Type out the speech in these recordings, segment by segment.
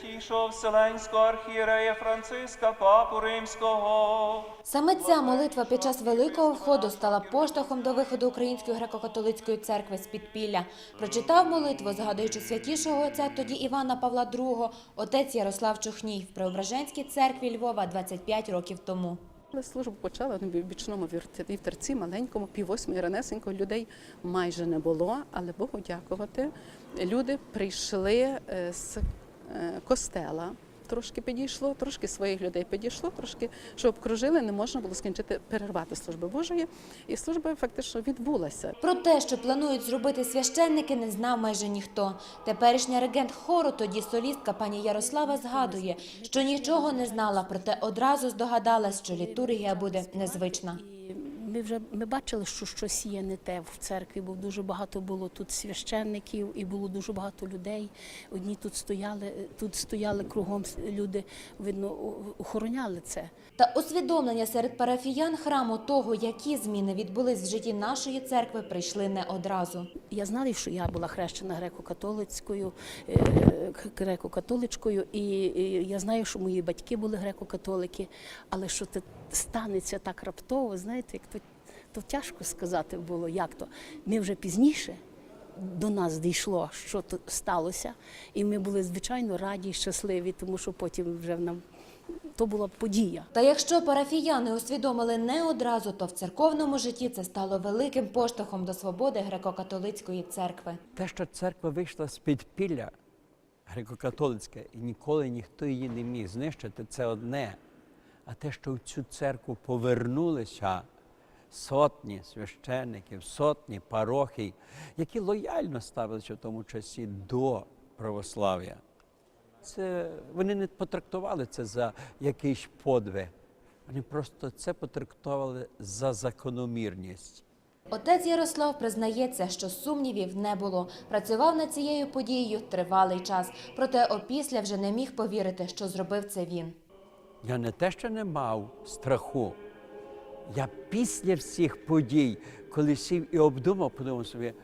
святішого Вселенського архієрея Франциска, папу Римського. Саме ця молитва під час великого входу стала поштовхом до виходу Української греко-католицької церкви з підпілля. Прочитав молитву, згадуючи святішого отця тоді Івана Павла II, отець Ярослав Чухній в Преображенській церкві Львова 25 років тому. Але службу почала на бічному вівт- вівтерці, маленькому, пів восьмої ранесенько. Людей майже не було, але Богу дякувати. Люди прийшли е, з костела. Трошки підійшло, трошки своїх людей підійшло, трошки що обкружили, не можна було скінчити перервати служби Божої, і служба фактично відбулася. Про те, що планують зробити священники, не знав майже ніхто. Теперішня регент хору, тоді солістка пані Ярослава, згадує, що нічого не знала, проте одразу здогадалась, що літургія буде незвична. Ми вже ми бачили, що щось є не те в церкві, бо дуже багато було тут священників і було дуже багато людей. Одні тут стояли, тут стояли кругом люди, видно, охороняли це. Та усвідомлення серед парафіян храму того, які зміни відбулись в житті нашої церкви, прийшли не одразу. Я знала, що я була хрещена греко-католицькою, е, греко-католичкою, і, я знаю, що мої батьки були греко-католики, але що це станеться так раптово, знаєте, як то, то тяжко сказати було, як то. Ми вже пізніше до нас дійшло, що то сталося, і ми були звичайно раді і щасливі, тому що потім вже нам то була подія. Та якщо парафіяни усвідомили не одразу, то в церковному житті це стало великим поштовхом до свободи греко-католицької церкви. Те, що церква вийшла з підпілля греко-католицьке, і ніколи ніхто її не міг знищити, це одне. А те, що в цю церкву повернулися сотні священників, сотні парохій, які лояльно ставилися в тому часі до православ'я. Це вони не потрактували це за якийсь подвиг. Вони просто це потрактували за закономірність. Отець Ярослав признається, що сумнівів не було. Працював над цією подією тривалий час. Проте опісля вже не міг повірити, що зробив це він. Я не те, що не мав страху. Я після всіх подій, коли сів і обдумав, подумав собі,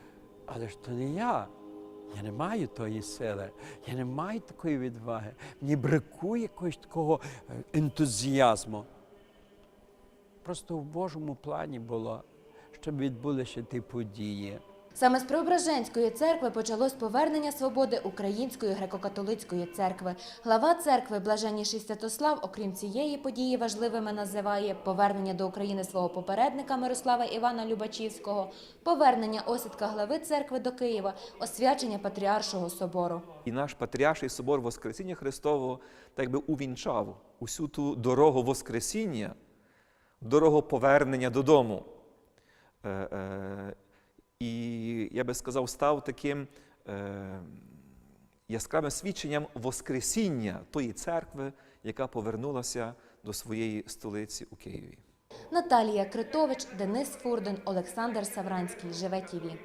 але ж то не я. Я не маю тої сили, я не маю такої відваги. Мені бракує якогось такого е, ентузіазму. Просто в Божому плані було, щоб відбулися ті події. Саме з Преображенської церкви почалось повернення свободи Української греко-католицької церкви. Глава церкви Блаженніший Святослав, окрім цієї події, важливими називає повернення до України свого попередника Мирослава Івана Любачівського, повернення осідка глави церкви до Києва, освячення Патріаршого собору. І наш Патріарший собор Воскресіння Христового так би увінчав усю ту дорогу Воскресіння, дорогу повернення додому. І я би сказав, став таким е, яскравим свідченням Воскресіння тої церкви, яка повернулася до своєї столиці у Києві. Наталія Критович, Денис Фурден, Олександр Савранський. Живе ТІВІ.